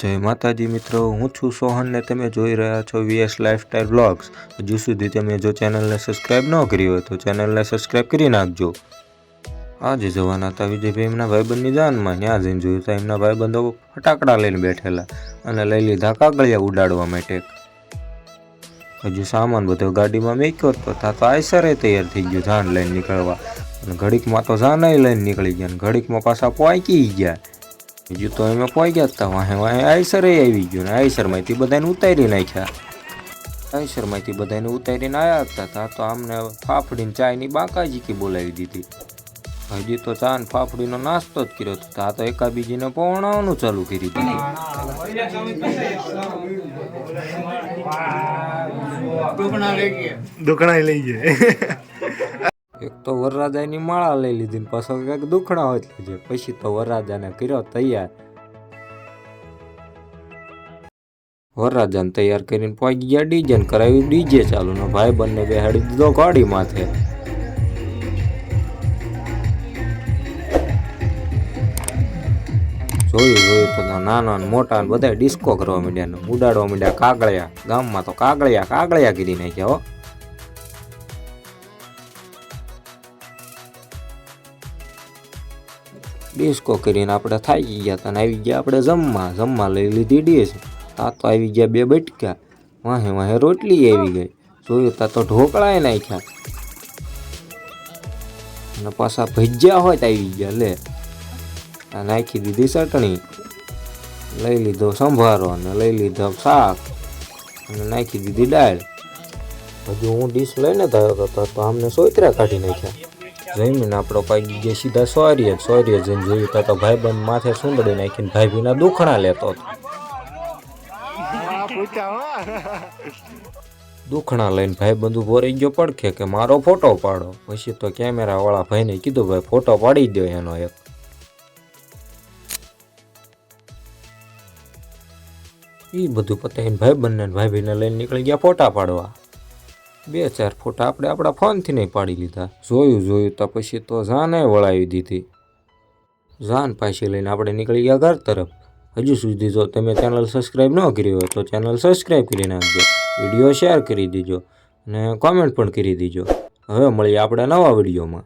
જય માતાજી મિત્રો, હું છું સોહન ને તમે જોઈ રહ્યા છો વીએસ લાઈફસ્ટાઈલ બ્લોગ્સ હજુ સુધી તમે જો ચેનલને સબસ્ક્રાઈબ ન કરી હોય તો ચેનલને સબસ્ક્રાઈબ કરી નાખજો. આજે જવાના હતા વિજયભાઈ એમના ભાઈબંધની જાનમાં. ત્યાં જઈને જોયું તો એમના ભાઈબંધો ફટાકડા લઈને બેઠેલા અને લઈ લીધા કાગળિયા ઉડાડવા માટે. હજુ સામાન બધો ગાડીમાં મેક્યો હતો તા તો આયસરે તૈયાર થઈ ગયું, જાન લઈને નીકળવા. અને ઘડીકમાં તો જાનાય લઈને નીકળી ગયા ઘડીકમાં પાછા પોઈકી ગયા. બીજું તો અમે પહોંચી ગયા હતા વાહે વાહે આઈસર આવી ગયું ને આઈસરમાંથી બધાને ઉતારી નાખ્યા. આઈસરમાંથી બધાને ઉતારીને આવ્યા હતા તા તો આમને ફાફડીને ચાયની બાકાજીકી બોલાવી દીધી. હજી તો ચા ને ફાફડીનો નાસ્તો જ કર્યો હતો તા તો એકાબીજીને પહોણાવવાનું ચાલુ કરી દીધું. દુકણા લઈ ગયા. એક તો વરરાજાની માળા લઈ લીધી ને પાછો કંઈક દુખણા હોય લીધે પછી તો વરરાજાને કર્યો તૈયાર. વરરાજાને તૈયાર કરીને પહોંચી ગયા ડીજે ને કરાવ્યું ડીજે ચાલુ ને ભાઈ બંને બેહાડી દીધો ગાડી માથે. જોયું જોયું તો નાના ને મોટા બધા ડિસ્કો કરવા માંડ્યા ઉડાડવા માંડ્યા, કાગળિયા. ગામમાં તો કાગળિયા કાગળિયા કરી નાખ્યા હો. ડિસ્કો કરીને આપણે થાકી ગયા હતા અને આવી ગયા આપણે જમવા. જમવા લઈ લીધી ડીશ. તા તો આવી ગયા બે બટકા. વાહે વાહે રોટલી આવી ગઈ. જોયું તા તો ઢોકળાએ નાખ્યા. અને પાછા ભજીયા હોય તો આવી ગયા લે. આ નાખી દીધી ચટણી. લઈ લીધો સંભારો અને લઈ લીધો શાક. અને નાખી દીધી દાળ. હજુ હું ડીશ લઈને થયો હતો તો આમને સોયત્રા કાઢી નાખ્યા. જમીને આપણો પાકી ગયા સીધા સોરીએ સોરીએ જઈને જોયું તો ભાઈબંધ માથે સુંદડી નાખીને ભાઈ ભીના દુખણા લેતો હતો. દુખણા લઈને ભાઈ બંધુ રહી ગયો પડખે કે મારો ફોટો પાડો. પછી તો કેમેરા વાળા ભાઈને કીધું, ભાઈ, ફોટો પાડી દો એનો એક. એ બધું પતાવીને ભાઈબંધને ભાઈ ભીને લઈને નીકળી ગયા ફોટા પાડવા. બે ચાર ફોટા આપણે આપણા ફોનથી નહીં પાડી લીધા. જોયું જોયું, તો પછી તો જાને વળાવી દીધી. જાન પાછી લઈને આપણે નીકળી ગયા ઘર તરફ. હજુ સુધી જો તમે ચેનલ સબસ્ક્રાઈબ ન કરી હોય તો ચેનલ સબસ્ક્રાઈબ કરી નાખજો. વીડિયો શેર કરી દીજો અને કોમેન્ટ પણ કરી દીજો. હવે મળીએ આપણા નવા વિડીયોમાં.